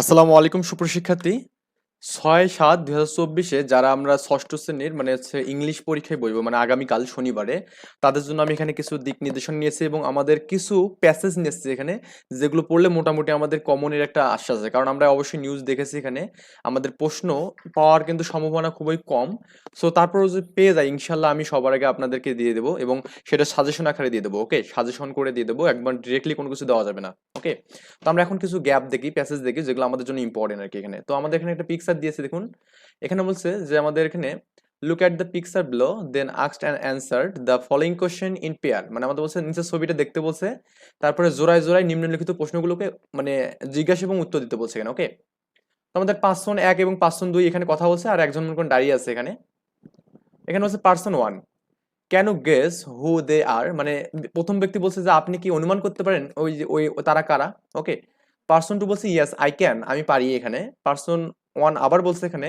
আসসালামু আলাইকুম সুপ্রশিক্ষার্থী। ছয় সাত দুই হাজার চব্বিশে যারা আমরা ষষ্ঠ শ্রেণির মানে হচ্ছে ইংলিশ পরীক্ষায় বসবো মানে আগামীকাল শনিবারে, তাদের জন্য আমি এখানে কিছু দিক নির্দেশনা নিয়েছি এবং আমাদের কিছু প্যাসেজ নিয়েছি এখানে, যেগুলো পড়লে মোটামুটি আমাদের কমনের একটা আশ্বাস আছে। কারণ আমরা অবশ্যই নিউজ দেখেছি এখানে, আমাদের প্রশ্ন পাওয়ার কিন্তু সম্ভাবনা খুবই কম। সো তারপর যে পেয়ে যায় ইনশাল্লাহ আমি সবার আগে আপনাদেরকে দিয়ে দেবো এবং সেটা সাজেশন আকারে দিয়ে দেবো ওকে সাজেশন করে দিয়ে দেবো একবার ডিরেক্টলি কোনো কিছু দেওয়া যাবে না ওকে তো আমরা এখন কিছু গ্যাপ দেখি প্যাসেজ দেখি, যেগুলো আমাদের জন্য ইম্পর্টেন্ট আর কি এখানে। তো আমাদের এখানে একটা পিকচার দিয়েছে, দেখুন। এখানে বলছে যে আমাদের এখানে look at the picture below then asked and answered the following question in pair মানে আমাদের বলছে, নিচের ছবিটা দেখতে বলছে, তারপরে জোড়ায় জোড়ায় নিম্নলিখিত প্রশ্নগুলোকে মানে জিজ্ঞাসা এবং উত্তর দিতে বলছে এখানে, ওকে? তো আমাদের পাঁচজন এক এবং পাঁচজন দুই এখানে কথা বলছে, আর একজন করেন দাঁড়িয়ে আছে এখানে। এখানে বলছে person one can guess who they are মানে প্রথম ব্যক্তি বলছে যে, আপনি কি অনুমান করতে পারেন ওই যে, ওই, তারা কারা? ওকে? পার্সন টু বলছে ইয়েস আই ক্যান আমি পারি এখানে। পার্সন ওয়ান আবার বলছে এখানে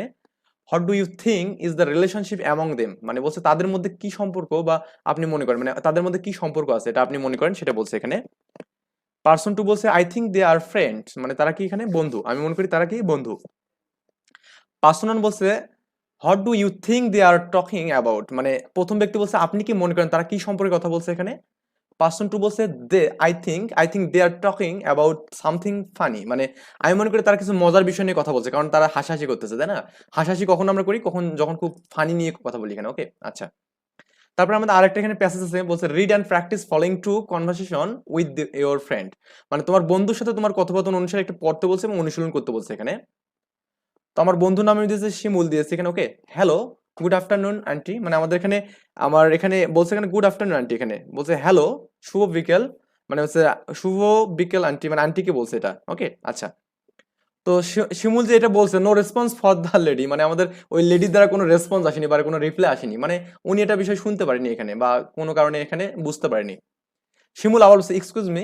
what do you think is the relationship among them মানে বলছে তাদের মধ্যে কি সম্পর্ক বা আপনি মনে করেন মানে তাদের মধ্যে কি সম্পর্ক আছে এটা আপনি মনে করেন, সেটা বলছে এখানে। পার্সন টু বলছে I think they are friend মানে তারা কি এখানে? বন্ধু। আমি মনে করি তারা কি? বন্ধু। পার্সন ওয়ান বলছে what do you think they are talking about মানে প্রথম ব্যক্তি বলছে, আপনি কি মনে করেন তারা কি সম্পর্কে কথা বলছে এখানে? পার্সন টু বলছে they I think I think they are talking about something funny মানে আমি মনে করি তারা কিছু মজার বিষয় নিয়ে কথা বলছে, কারণ তারা হাসাহাসি করতেছে, তাই না? হাসাহাসি কখন আমরা করি, কখন যখন খুব ফানি নিয়ে কথা বলি এখানে ওকে আচ্ছা। তারপরে আমাদের আরেকটা এখানে প্যাসেজ আছে, বলছে read and practice following to conversation with your friend মানে তোমার বন্ধুর সাথে তোমার কথোপকথন অনুসারে একটু পড়তে বলছে এবং অনুশীলন করতে বলছে এখানে। তো আমার বন্ধুর নামে দিয়েছে শিমুল, দিয়েছে এখানে okay hello good afternoon aunty মানে আমাদের এখানে, আমার এখানে বলছে এখানে গুড আফটারনুন আন্টি এখানে। বলছে হ্যালো শুভ বিকেল। মানে হচ্ছে, শুভ বিকেল আন্টি মানে আন্টিকে বলছে এটা। ওকে আচ্ছা। তো শিমুল যে এটা বলছে no response for the lady মানে আমাদের ওই লেডির দ্বারা কোনো রেসপন্স আসেনি বা কোনো রিপ্লাই আসেনি। মানে উনি এটা বিষয় শুনতে পারেনি এখানে বা কোনো কারণে এখানে বুঝতে পারেনি। শিমুল আবার বলছে excuse me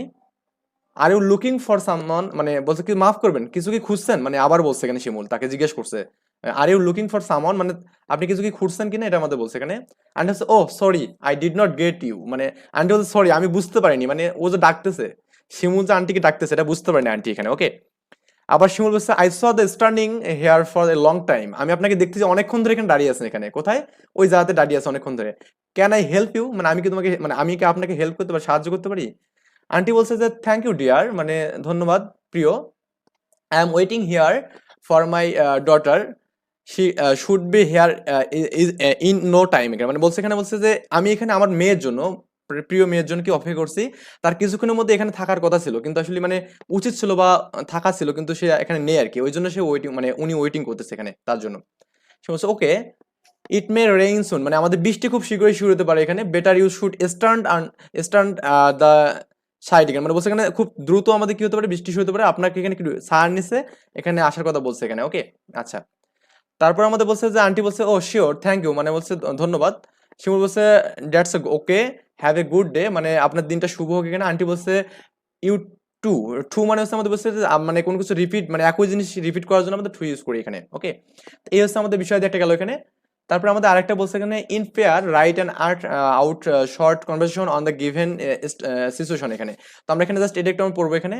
are you looking for someone মানে বলছে, কি, মাফ করবেন, কিছু কি খুঁজছেন? মানে আবার বলছে এখানে শিমুল, তাকে জিজ্ঞেস করছে। আর ইউ লুকিং ফর সামন মানে আপনি কিছু কি খুঁজছেন কিনা? এটা আমাদের বলছে এখানে। আন্টি হচ্ছে ও sorry I did not get you মানে আন্টি বলছে সরি আমি বুঝতে পারিনি। মানে ও যে ডাকতেছে, শিমুল যে আন্টিকে ডাকতেছে, এটা বুঝতে পারিনি আন্টি এখানে ওকে আবার শিমুল বলছে I saw the standing here for a long time আমি আপনাকে দেখতেছি অনেকক্ষণ ধরে এখানে দাঁড়িয়ে আছেন এখানে। কোথায়? ওই জায়গাতে দাঁড়িয়ে আছে অনেকক্ষণ ধরে। ক্যান আই হেল্প ইউ মানে আমি কি তোমাকে মানে আমি কি আপনাকে হেল্প করতে পারি সাহায্য করতে পারি? আন্টি বলছে যে থ্যাংক ইউ ডিয়ার মানে ধন্যবাদ, প্রিয়। I am waiting here for my daughter she should be here in no time এখানে মানে বলছে এখানে বলছে যে, আমি এখানে আমার মেয়ের জন্য প্রিয় মেয়ের জন্য কি অপেক্ষা করছি? তার কিছুক্ষণের মধ্যে এখানে থাকার কথা ছিল। কিন্তু আসলে মানে উচিত ছিল বা থাকা ছিল, কিন্তু সে এখানে নেই আর কি ওই জন্য সে ওয়েটিং মানে উনি ওয়েটিং করতেছে এখানে তার জন্য। সে বলছে ওকে ইট মে রেইন সুন মানে আমাদের বৃষ্টি খুব শীঘ্রই শুরু হতে পারে এখানে। Better you should stand stand the side এখানে মানে বলছে এখানে খুব দ্রুত আমাদের কি হতে পারে? বৃষ্টি শুরু হতে পারে। আপনাকে এখানে কি সার নিচে এখানে আসার কথা বলছে এখানে। ওকে আচ্ছা। তারপর আমাদের বলছে যে, আন্টি বলছে ও শিওর থ্যাংক ইউ মানে বলছে ধন্যবাদ। শিমুল বলছে that's okay have a good day মানে আপনার দিনটা শুভ হোক এখানে। আন্টি বলছে ইউ টু টু মানে হচ্ছে আমাদের বলছে মানে কোনো কিছু রিপিট মানে একই জিনিস রিপিট করার জন্য আমাদের টু ইউজ করি এখানে ওকে এই হচ্ছে আমাদের বিষয় একটা গেল এখানে। তারপরে আমাদের আরেকটা বলছে এখানে in pair write and act out short conversation on the given situation এখানে। তো আমরা এখানে জাস্ট এটা একটু পড়ব এখানে।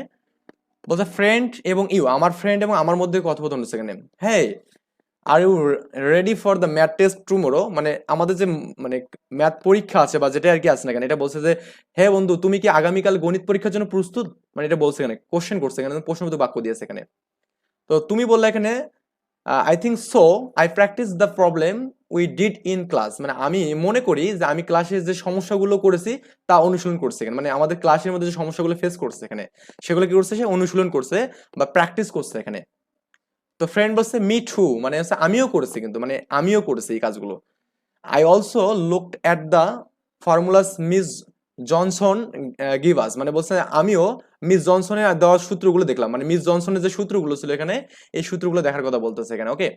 বলছে ফ্রেন্ড এবং ইউ আমার ফ্রেন্ড এবং আমার মধ্যে কথোপকথন হচ্ছে এখানে। হ্যাঁ are you ready for the math test tomorrow মানে আমাদের যে মানে ম্যাথ পরীক্ষা আছে বা যেটা আর কি আছে না কেন, এটা বলছে যে, হে বন্ধু, তুমি কি আগামীকাল গণিত পরীক্ষার জন্য প্রস্তুত? মানে এটা বলছে এখানে কোশ্চেন করছে এখানে প্রশ্নবোধ বাক্য দিয়েছে এখানে। তো তুমি বললে এখানে I think so I practice the problem we did in class মানে আমি মনে করি যে আমি ক্লাসে যে সমস্যাগুলো করেছি, তা অনুশীলন করছে এখানে। মানে আমাদের ক্লাসের মধ্যে যে সমস্যাগুলো ফেস করছে এখানে, সেগুলো কি করছে? সে অনুশীলন করছে বা প্র্যাকটিস করছে এখানে। তো ফ্রেন্ড বলছে মি টু মানে হচ্ছে আমিও করেছি কিন্তু মানে আমিও করেছি এই কাজগুলো। I also looked at the formulas Miss Johnson gives মানে বলছে, আমিও মিস জনসনের দেওয়া সূত্রগুলো দেখলাম। মানে মিস জনসনের যে সূত্রগুলো ছিল এখানে, এই সূত্রগুলো দেখার কথা বলতেছে এখানে ওকে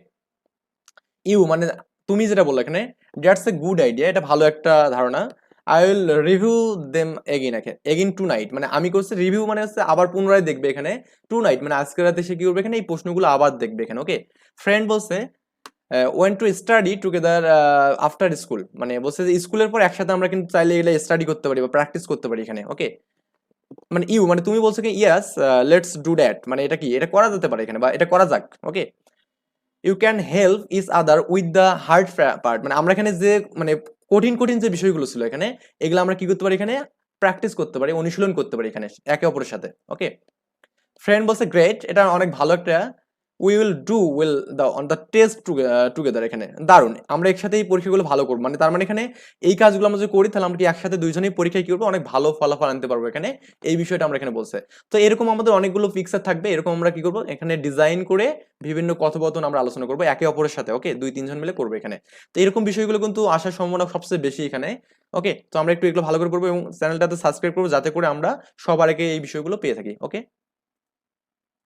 ইউ মানে তুমি যেটা বললে এখানে দ্যাটস এ গুড আইডিয়া এটা ভালো একটা ধারণা। I will review them again again tonight মানে আমি করছি রিভিউ মানে হচ্ছে আবার পুনরায় দেখবে এখানে টু নাইট মানে আজকে রাতে সে কি করবে এখানে? এই প্রশ্নগুলো আবার দেখবে এখানে ওকে ফ্রেন্ড বলছে want to study together after school মানে বলছে যে স্কুলের পর একসাথে আমরা কিন্তু চাইলে এগুলো স্টাডি করতে পারি বা প্র্যাকটিস করতে পারি এখানে ওকে মানে ইউ মানে তুমি বলছো কি ইয়াস লেটস ডু দ্যাট মানে এটা কি? এটা করা যেতে পারে এখানে বা এটা করা যাক okay you can help each other with the hard part মানে আমরা এখানে যে মানে কঠিন কঠিন যে বিষয়গুলো ছিল এখানে, এগুলো আমরা কি করতে পারি এখানে? প্র্যাকটিস করতে পারি, অনুশীলন করতে পারি এখানে, একে অপরের সাথে ওকে ফ্রেন্ড বলছে গ্রেট এটা অনেক ভালো একটা we will do well the on the test together এখানে। দারুণ। আমরা একসাথে এই পরীক্ষাগুলো ভালো করব। মানে তার মানে এখানে এই কাজগুলো আমরা যদি করি, তাহলে আমরা কি একসাথে দুইজনেই পরীক্ষায় কি করব? অনেক ভালো ফলাফল আনতে পারব এখানে। এই বিষয়টা আমরা এখানে বলছে। তো এরকম আমাদের অনেকগুলো পিকচার থাকবে। এরকম আমরা কি করব? এখানে ডিজাইন করে বিভিন্ন কথোপকথন আমরা আলোচনা করব একে অপরের সাথে ওকে দুই, তিনজন মিলে করব এখানে। তো এরকম বিষয়গুলো কিন্তু আসার সম্ভাবনা সবচেয়ে বেশি এখানে ওকে তো আমরা একটু এগুলো ভালো করে করব এবং চ্যানেলটাতে সাবস্ক্রাইব করব যাতে করে আমরা সবার আগে এই বিষয়গুলো পেয়ে থাকি ওকে